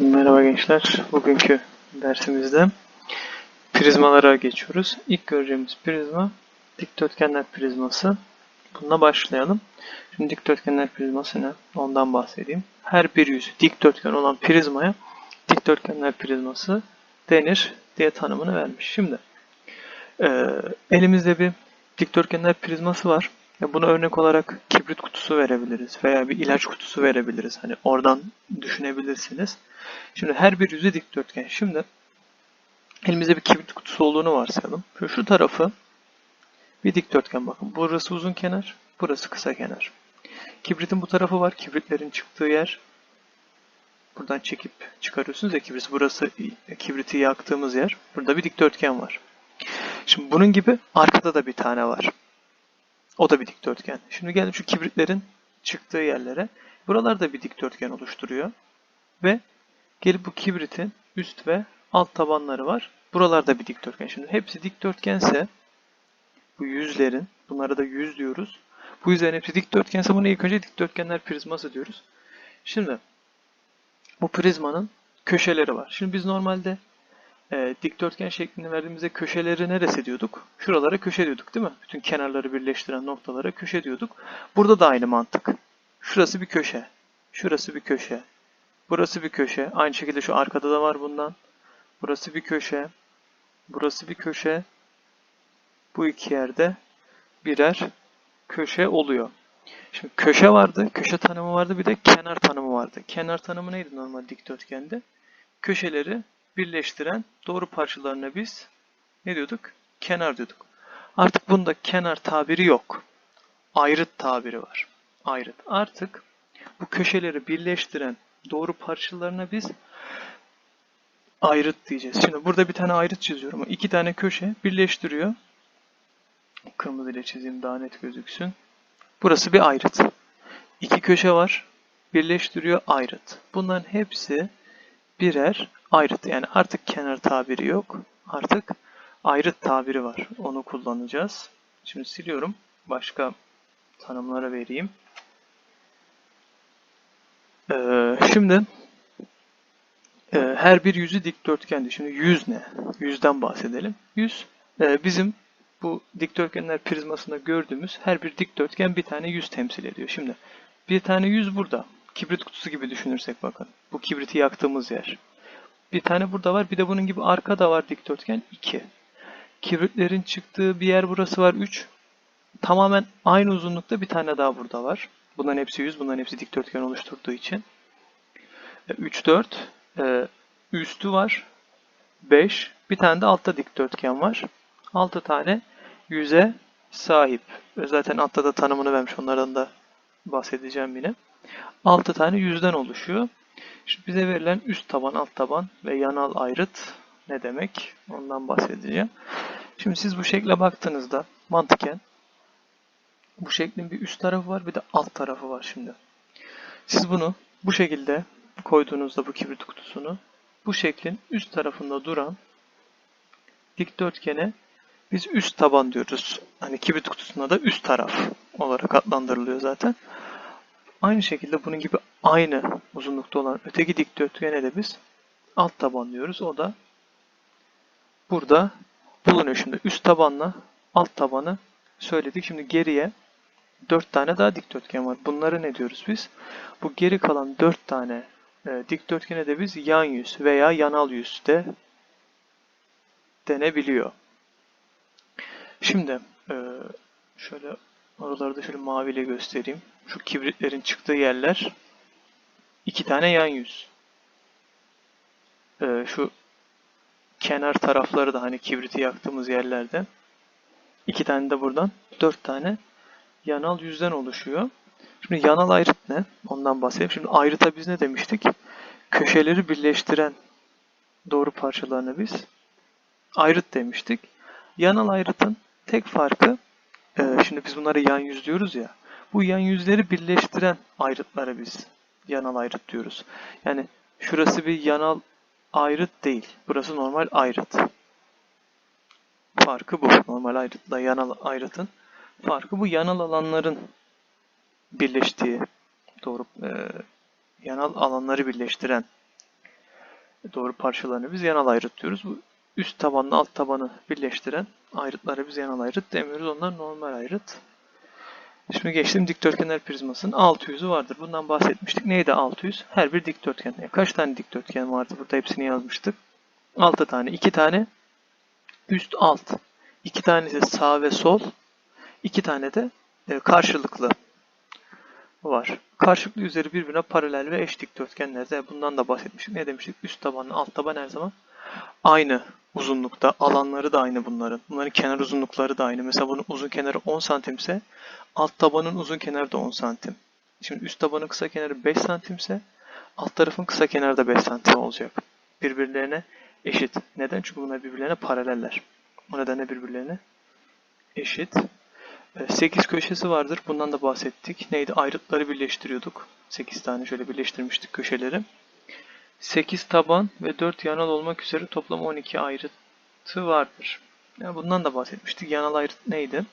Merhaba gençler. Bugünkü dersimizde prizmalara geçiyoruz. İlk göreceğimiz prizma dikdörtgenler prizması. Bununla başlayalım. Şimdi dikdörtgenler prizması ne? Ondan bahsedeyim. Her bir yüzü dikdörtgen olan prizmaya dikdörtgenler prizması denir diye tanımını vermiş. Şimdi elimizde bir dikdörtgenler prizması var. Buna örnek olarak kibrit kutusu verebiliriz veya bir ilaç kutusu verebiliriz. Hani oradan düşünebilirsiniz. Şimdi her bir yüzü dikdörtgen. Şimdi elimizde bir kibrit kutusu olduğunu varsayalım. Şu, şu tarafı bir dikdörtgen bakın. Burası uzun kenar, burası kısa kenar. Kibritin bu tarafı var. Kibritlerin çıktığı yer. Buradan çekip çıkarıyorsunuz ya kibrit. Burası kibriti yaktığımız yer. Burada bir dikdörtgen var. Şimdi bunun gibi arkada da bir tane var. O da bir dikdörtgen. Şimdi geldim şu kibritlerin çıktığı yerlere. Buralarda bir dikdörtgen oluşturuyor. Ve gelip bu kibritin üst ve alt tabanları var. Buralarda bir dikdörtgen. Şimdi hepsi dikdörtgense bu yüzlerin, bunlara da yüz diyoruz. Bu yüzlerin hepsi dikdörtgense bunu ilk önce dikdörtgenler prizması diyoruz. Şimdi bu prizmanın köşeleri var. Şimdi biz normalde e, dikdörtgen şeklinde verdiğimizde köşeleri neresi diyorduk? Şuralara köşe diyorduk değil mi? Bütün kenarları birleştiren noktalara köşe diyorduk. Burada da aynı mantık. Şurası bir köşe. Şurası bir köşe. Burası bir köşe. Aynı şekilde şu arkada da var bundan. Burası bir köşe. Burası bir köşe. Bu iki yerde birer köşe oluyor. Şimdi köşe vardı, köşe tanımı vardı, bir de kenar tanımı vardı. Kenar tanımı neydi normal dikdörtgende? Köşeleri birleştiren doğru parçalarına biz ne diyorduk? Kenar diyorduk. Artık bunda kenar tabiri yok. Ayrıt tabiri var. Ayrıt. Artık bu köşeleri birleştiren doğru parçalarına biz ayrıt diyeceğiz. Şimdi burada bir tane ayrıt çiziyorum. İki tane köşe birleştiriyor. Kırmızı ile çizeyim daha net gözüksün. Burası bir ayrıt. İki köşe var. Birleştiriyor ayrıt. Bunların hepsi birer ayrıt. Yani artık kenar tabiri yok. Artık ayrıt tabiri var. Onu kullanacağız. Şimdi siliyorum. Başka tanımlara vereyim. Ee, şimdi e, her bir yüzü dikdörtgendi. Şimdi yüz ne? Yüzden bahsedelim. Yüz e, bizim bu dikdörtgenler prizmasında gördüğümüz her bir dikdörtgen bir tane yüz temsil ediyor. Şimdi bir tane yüz burada. Kibrit kutusu gibi düşünürsek bakın. Bu kibriti yaktığımız yer. Bir tane burada var. Bir de bunun gibi arkada var dikdörtgen 2. Kibritlerin çıktığı bir yer burası var 3. Tamamen aynı uzunlukta bir tane daha burada var. Bunların hepsi 100. Bunların hepsi dikdörtgen oluşturduğu için. 3, 4. E, üstü var. 5. Bir tane de altta dikdörtgen var. 6 tane yüze sahip. Zaten altta da tanımını vermiş. Onlardan da bahsedeceğim yine. 6 tane yüzden oluşuyor. Şimdi bize verilen üst taban, alt taban ve yanal ayrıt ne demek? Ondan bahsedeceğim. Şimdi siz bu şekle baktığınızda mantıken bu şeklin bir üst tarafı var bir de alt tarafı var şimdi. Siz bunu bu şekilde koyduğunuzda bu kibrit kutusunu bu şeklin üst tarafında duran dikdörtgene biz üst taban diyoruz. Hani kibrit kutusunda da üst taraf olarak adlandırılıyor zaten. Aynı şekilde bunun gibi aynı uzunlukta olan öteki dikdörtgene de biz alt taban diyoruz. O da burada bulunuyor. Şimdi üst tabanla alt tabanı söyledik. Şimdi geriye 4 tane daha dikdörtgen var. Bunları ne diyoruz biz? Bu geri kalan 4 tane e, dikdörtgene de biz yan yüz veya yanal yüz de denebiliyor. Şimdi e, şöyle oraları da şöyle maviyle göstereyim. Şu kibritlerin çıktığı yerler iki tane yan yüz. E, şu kenar tarafları da hani kibriti yaktığımız yerlerde iki tane de buradan dört tane yanal yüzden oluşuyor. Şimdi yanal ayrıt ne? Ondan bahsedeyim. Şimdi ayrıta biz ne demiştik? Köşeleri birleştiren doğru parçalarını biz ayrıt demiştik. Yanal ayrıtın tek farkı e, şimdi biz bunları yan yüz diyoruz ya. Bu yan yüzleri birleştiren ayrıtlara biz yanal ayrıt diyoruz. Yani şurası bir yanal ayrıt değil. Burası normal ayrıt. Farkı bu. Normal ayrıtla yanal ayrıtın farkı bu yanal alanların birleştiği doğru e, yanal alanları birleştiren doğru parçalarını biz yanal ayrıt diyoruz. Bu üst tabanla alt tabanı birleştiren ayrıtlara biz yanal ayrıt demiyoruz. Onlar normal ayrıt. Şimdi geçtim dikdörtgenler prizmasının 600'ü vardır. Bundan bahsetmiştik. Neydi 600? Her bir dikdörtgen. Yani kaç tane dikdörtgen vardı? Burada hepsini yazmıştık. 6 tane. 2 tane üst alt. 2 tanesi sağ ve sol. 2 tane de e, karşılıklı var. Karşılıklı üzeri birbirine paralel ve eş dikdörtgenlerde bundan da bahsetmiştik. Ne demiştik? Üst tabanla alt taban her zaman aynı uzunlukta. Alanları da aynı bunların. Bunların kenar uzunlukları da aynı. Mesela bunun uzun kenarı 10 santimse alt tabanın uzun kenarı da 10 santim. Şimdi üst tabanın kısa kenarı 5 santimse alt tarafın kısa kenarı da 5 santim olacak. Birbirlerine eşit. Neden? Çünkü bunlar birbirlerine paraleller. O nedenle birbirlerine eşit. 8 köşesi vardır. Bundan da bahsettik. Neydi? Ayrıtları birleştiriyorduk. 8 tane şöyle birleştirmiştik köşeleri. 8 taban ve 4 yanal olmak üzere toplam 12 ayrıtı vardır. Yani bundan da bahsetmiştik. Yanal ayrıt neydi?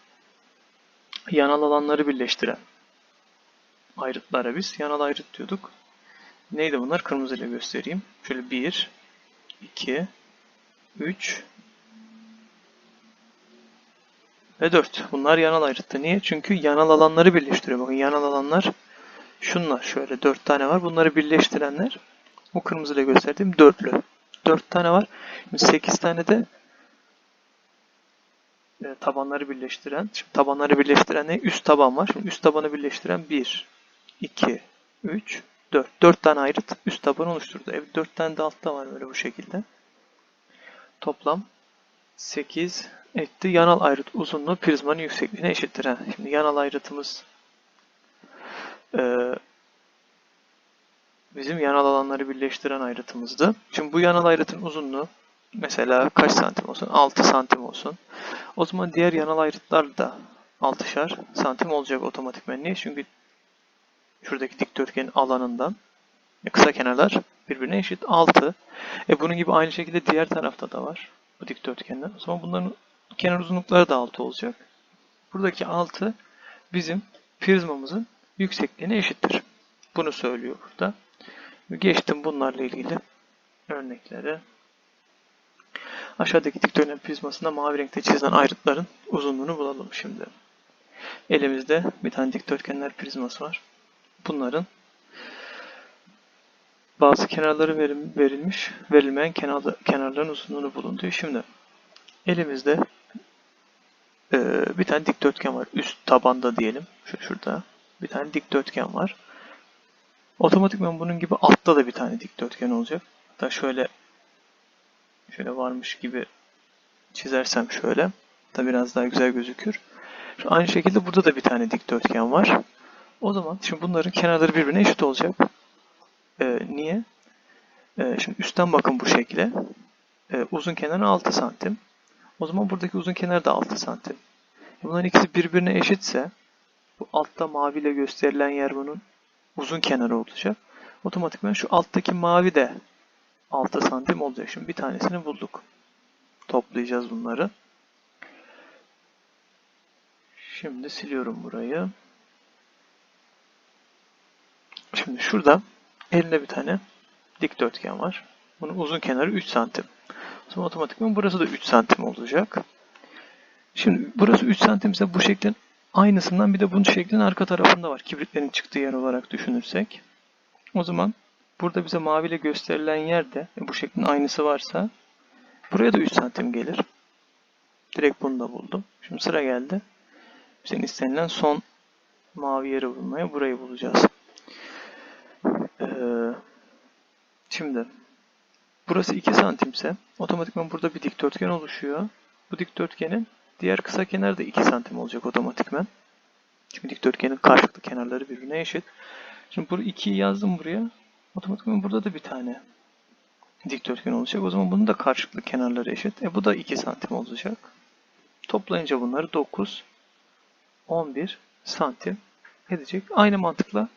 Yanal alanları birleştiren ayrıtlara biz yanal ayrıt diyorduk. Neydi bunlar? Kırmızıyla göstereyim. Şöyle 1, 2, 3 ve 4. Bunlar yanal ayrıttı. Niye? Çünkü yanal alanları birleştiriyor. Bakın yanal alanlar şunlar. Şöyle 4 tane var. Bunları birleştirenler bu kırmızıyla gösterdiğim dörtlü. 4 tane var. Şimdi 8 tane de e, tabanları birleştiren. Şimdi tabanları birleştiren ne? Üst taban var. Şimdi üst tabanı birleştiren 1, 2, 3, 4. 4 tane ayrıt üst taban oluşturdu. Evet 4 tane de altta var böyle bu şekilde. Toplam 8 etti. Yanal ayrıt uzunluğu prizmanın yüksekliğine eşittir. Ha. Şimdi yanal ayrıtımız e, bizim yanal alanları birleştiren ayrıtımızdı. Şimdi bu yanal ayrıtın uzunluğu mesela kaç santim olsun? 6 santim olsun. O zaman diğer yanal ayrıtlar da 6'şar santim olacak otomatikmen. Niye? Çünkü şuradaki dikdörtgenin alanından kısa kenarlar birbirine eşit 6. E bunun gibi aynı şekilde diğer tarafta da var. Bu dikdörtgenden. O zaman bunların kenar uzunlukları da 6 olacak. Buradaki 6 bizim prizmamızın yüksekliğine eşittir. Bunu söylüyor burada. Geçtim bunlarla ilgili örneklere. Aşağıdaki dikdörtgen prizmasında mavi renkte çizilen ayrıtların uzunluğunu bulalım şimdi. Elimizde bir tane dikdörtgenler prizması var. Bunların bazı kenarları verilmiş, verilmeyen kenarların uzunluğunu bulun. Şimdi elimizde e, bir tane dikdörtgen var. Üst tabanda diyelim. Şu şurada bir tane dikdörtgen var. Otomatikman bunun gibi altta da bir tane dikdörtgen olacak. Hatta şöyle şöyle varmış gibi çizersem şöyle da biraz daha güzel gözükür. Şu aynı şekilde burada da bir tane dikdörtgen var. O zaman şimdi bunların kenarları birbirine eşit olacak. Ee, niye? Ee, şimdi üstten bakın bu şekle. Ee, uzun kenarı 6 santim. O zaman buradaki uzun kenar da 6 santim. Bunların ikisi birbirine eşitse bu altta maviyle gösterilen yer bunun uzun kenarı olacak. Otomatikman şu alttaki mavi de 6 santim olacak. Şimdi bir tanesini bulduk. Toplayacağız bunları. Şimdi siliyorum burayı. Şimdi şurada elinde bir tane dikdörtgen var. Bunun uzun kenarı 3 santim. O zaman otomatikman burası da 3 santim olacak. Şimdi burası 3 santim ise bu şeklin aynısından bir de bunun şeklin arka tarafında var. Kibritlerin çıktığı yer olarak düşünürsek. O zaman burada bize maviyle gösterilen yerde bu şeklin aynısı varsa buraya da 3 santim gelir. Direkt bunu da buldum. Şimdi sıra geldi. Senin istenilen son mavi yeri bulmaya burayı bulacağız. Ee, şimdi burası 2 santimse otomatikman burada bir dikdörtgen oluşuyor. Bu dikdörtgenin diğer kısa kenarı da 2 santim olacak otomatikman. Çünkü dikdörtgenin karşılıklı kenarları birbirine eşit. Şimdi bu 2'yi yazdım buraya. Otomatikman burada da bir tane dikdörtgen olacak. O zaman bunun da karşılıklı kenarları eşit. E bu da 2 santim olacak. Toplayınca bunları 9, 11 santim edecek. Aynı mantıkla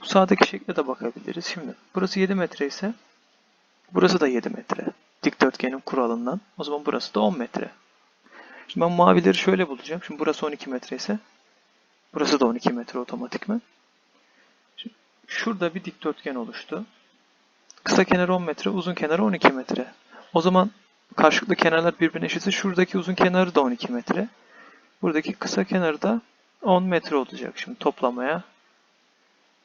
bu sağdaki şekle de bakabiliriz. Şimdi burası 7 metre ise burası da 7 metre. Dikdörtgenin kuralından. O zaman burası da 10 metre. Şimdi ben mavileri şöyle bulacağım. Şimdi burası 12 metre ise burası da 12 metre otomatikman. Şimdi şurada bir dikdörtgen oluştu. kısa kenarı 10 metre, uzun kenarı 12 metre. O zaman karşılıklı kenarlar birbirine eşitse şuradaki uzun kenarı da 12 metre. Buradaki kısa kenarı da 10 metre olacak. Şimdi toplamaya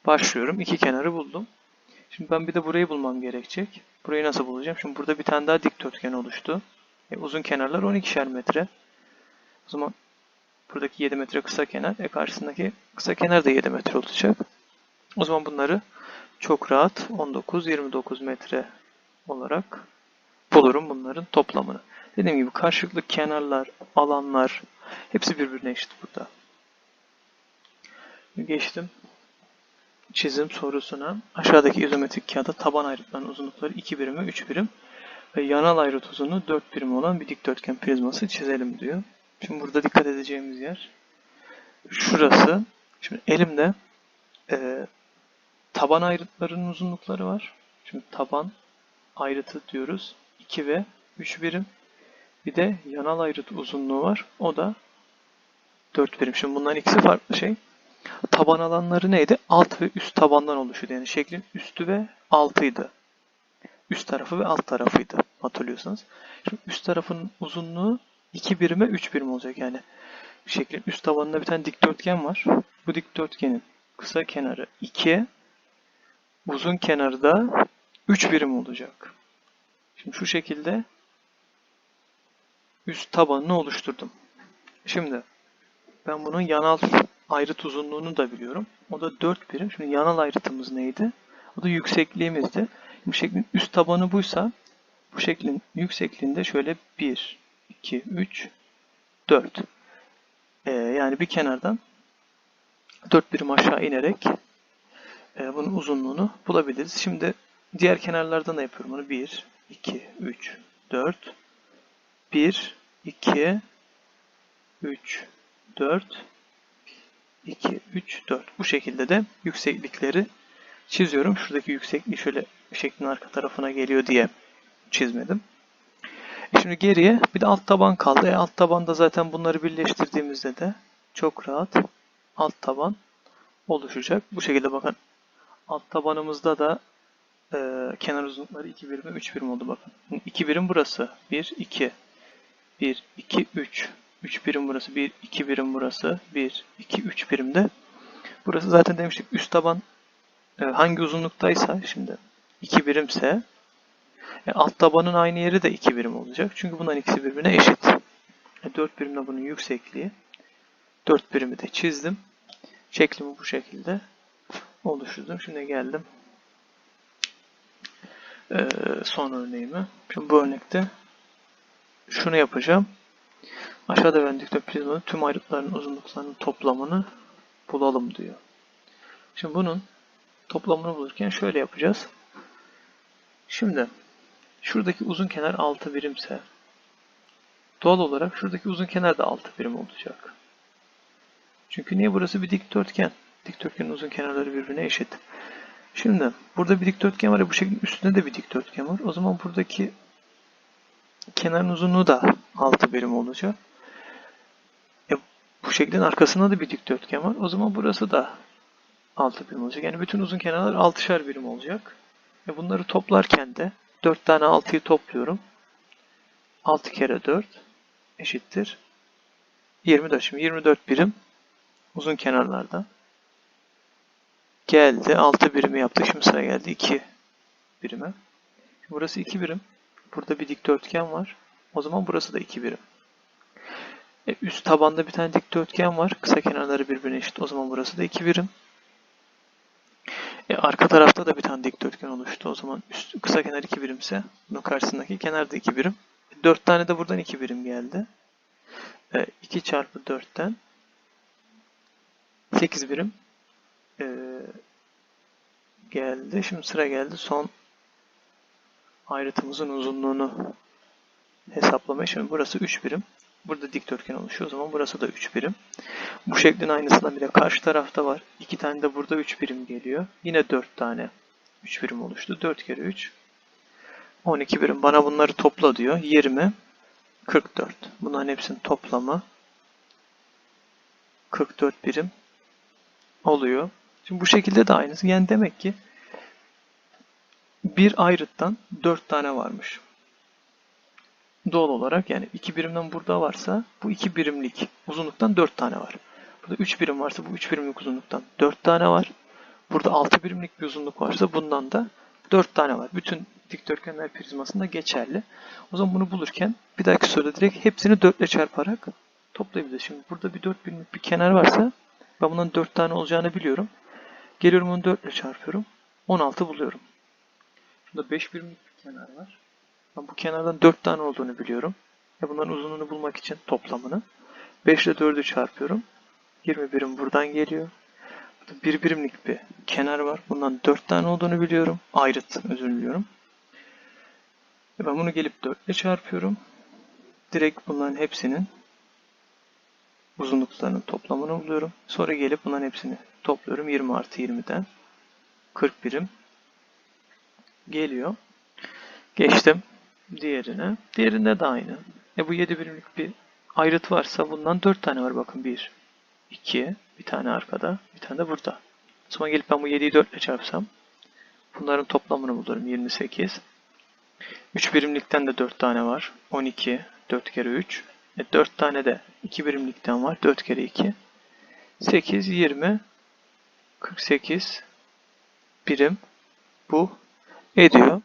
başlıyorum. İki kenarı buldum. Şimdi ben bir de burayı bulmam gerekecek. Burayı nasıl bulacağım? Şimdi burada bir tane daha dikdörtgen oluştu. E, uzun kenarlar 12'şer metre. O zaman buradaki 7 metre kısa kenar. E karşısındaki kısa kenar da 7 metre olacak. O zaman bunları çok rahat 19-29 metre olarak bulurum bunların toplamını. Dediğim gibi karşılıklı kenarlar, alanlar hepsi birbirine eşit burada. Geçtim çizim sorusuna. Aşağıdaki izometrik kağıda taban ayrıtlarının uzunlukları 2 birim ve 3 birim ve yanal ayrıt uzunluğu 4 birim olan bir dikdörtgen prizması çizelim diyor. Şimdi burada dikkat edeceğimiz yer şurası. Şimdi elimde e, taban ayrıtlarının uzunlukları var. Şimdi taban ayrıtı diyoruz. 2 ve 3 birim. Bir de yanal ayrıt uzunluğu var. O da 4 birim. Şimdi bunların ikisi farklı şey. Taban alanları neydi? Alt ve üst tabandan oluşuyordu. Yani şeklin üstü ve altıydı. Üst tarafı ve alt tarafıydı. Hatırlıyorsanız. Şimdi üst tarafın uzunluğu 2 birime 3 birim olacak. Yani şeklin üst tabanında bir tane dikdörtgen var. Bu dikdörtgenin kısa kenarı 2, uzun kenarı da 3 birim olacak. Şimdi şu şekilde üst tabanını oluşturdum. Şimdi ben bunun yanal ayrıt uzunluğunu da biliyorum. O da 4 birim. Şimdi yanal ayrıtımız neydi? O da yüksekliğimizdi. Bu şeklin üst tabanı buysa bu şeklin yüksekliğinde şöyle 1, 2, 3, 4. Ee, yani bir kenardan 4 birim aşağı inerek e, bunun uzunluğunu bulabiliriz. Şimdi diğer kenarlardan da yapıyorum bunu. 1, 2, 3, 4, 1, 2, 3, 4, 2, 3, 4. Bu şekilde de yükseklikleri çiziyorum. Şuradaki yüksekliği şöyle şeklin arka tarafına geliyor diye çizmedim. Şimdi geriye bir de alt taban kaldı. E alt tabanda zaten bunları birleştirdiğimizde de çok rahat alt taban oluşacak. Bu şekilde bakın alt tabanımızda da e, kenar uzunlukları 2 birim ve 3 birim oldu bakın. 2 birim burası. 1, 2. 1, 2, 3. 3 birim burası. 1, 2 birim burası. 1, 2, 3 birimde. Burası zaten demiştik üst taban e, hangi uzunluktaysa şimdi 2 birimse e, alt tabanın aynı yeri de 2 birim olacak. Çünkü bunların ikisi birbirine eşit. E, 4 birimde bunun yüksekliği. 4 birimi de çizdim. Şeklimi bu şekilde oluşturdum. Şimdi geldim e, son örneğime. Şimdi bu örnekte şunu yapacağım. Aşağıda verilen dikdörtgen tüm ayrıtlarının uzunluklarının toplamını bulalım diyor. Şimdi bunun toplamını bulurken şöyle yapacağız. Şimdi şuradaki uzun kenar 6 birimse doğal olarak şuradaki uzun kenar da 6 birim olacak. Çünkü niye burası bir dikdörtgen? Dikdörtgenin uzun kenarları birbirine eşit. Şimdi burada bir dikdörtgen var ya bu şeklin üstünde de bir dikdörtgen var. O zaman buradaki kenarın uzunluğu da 6 birim olacak. E, bu şeklin arkasında da bir dikdörtgen var. O zaman burası da 6 birim olacak. Yani bütün uzun kenarlar 6'şer birim olacak. E, bunları toplarken de 4 tane 6'yı topluyorum. 6 kere 4 eşittir 24. Şimdi 24 birim uzun kenarlarda geldi. 6 birimi yaptık. Şimdi sıra geldi 2 birime. Şimdi burası 2 birim. Burada bir dikdörtgen var. O zaman burası da 2 birim. E, üst tabanda bir tane dikdörtgen var. Kısa kenarları birbirine eşit. O zaman burası da 2 birim. E, arka tarafta da bir tane dikdörtgen oluştu. O zaman üst, kısa kenar 2 birimse bunun karşısındaki kenar da 2 birim. E, 4 tane de buradan 2 birim geldi. E, 2 çarpı 4'ten 8 birim e, geldi. Şimdi sıra geldi son ayrıtımızın uzunluğunu hesaplamaya. Şimdi burası 3 birim. Burada dikdörtgen oluşuyor. O zaman burası da 3 birim. Bu şeklin aynısından bir de karşı tarafta var. 2 tane de burada 3 birim geliyor. Yine 4 tane 3 birim oluştu. 4 kere 3 12 birim. Bana bunları topla diyor. 20 44. Bunların hepsinin toplamı 44 birim oluyor. Şimdi bu şekilde de aynısı. Yani demek ki bir ayrıttan 4 tane varmış. Doğal olarak yani 2 birimden burada varsa bu 2 birimlik uzunluktan 4 tane var. Burada 3 birim varsa bu 3 birimlik uzunluktan 4 tane var. Burada 6 birimlik bir uzunluk varsa bundan da 4 tane var. Bütün dikdörtgenler prizmasında geçerli. O zaman bunu bulurken bir dahaki soruda direkt hepsini 4 ile çarparak toplayabiliriz. Şimdi burada bir 4 birimlik bir kenar varsa ben bundan 4 tane olacağını biliyorum. Geliyorum onu 4 ile çarpıyorum. 16 buluyorum. Burada 5 birimlik bir kenar var. Bu kenardan 4 tane olduğunu biliyorum. Ve bunların uzunluğunu bulmak için toplamını 5 ile 4'ü çarpıyorum. 20 birim buradan geliyor. Burada 1 birimlik bir kenar var. Bundan 4 tane olduğunu biliyorum. Ayrıt özür diliyorum. Ve ben bunu gelip 4 ile çarpıyorum. Direkt bunların hepsinin uzunluklarının toplamını buluyorum. Sonra gelip bunların hepsini topluyorum. 20 artı 20'den 40 birim geliyor. Geçtim diğerine. Diğerinde de aynı. E bu 7 birimlik bir ayrıt varsa bundan 4 tane var bakın. 1, 2, bir tane arkada, bir tane de burada. Sonra gelip ben bu 7'yi 4 ile çarpsam bunların toplamını bulurum. 28. 3 birimlikten de 4 tane var. 12, 4 kere 3. E 4 tane de 2 birimlikten var. 4 kere 2. 8, 20, 48 birim bu ediyor.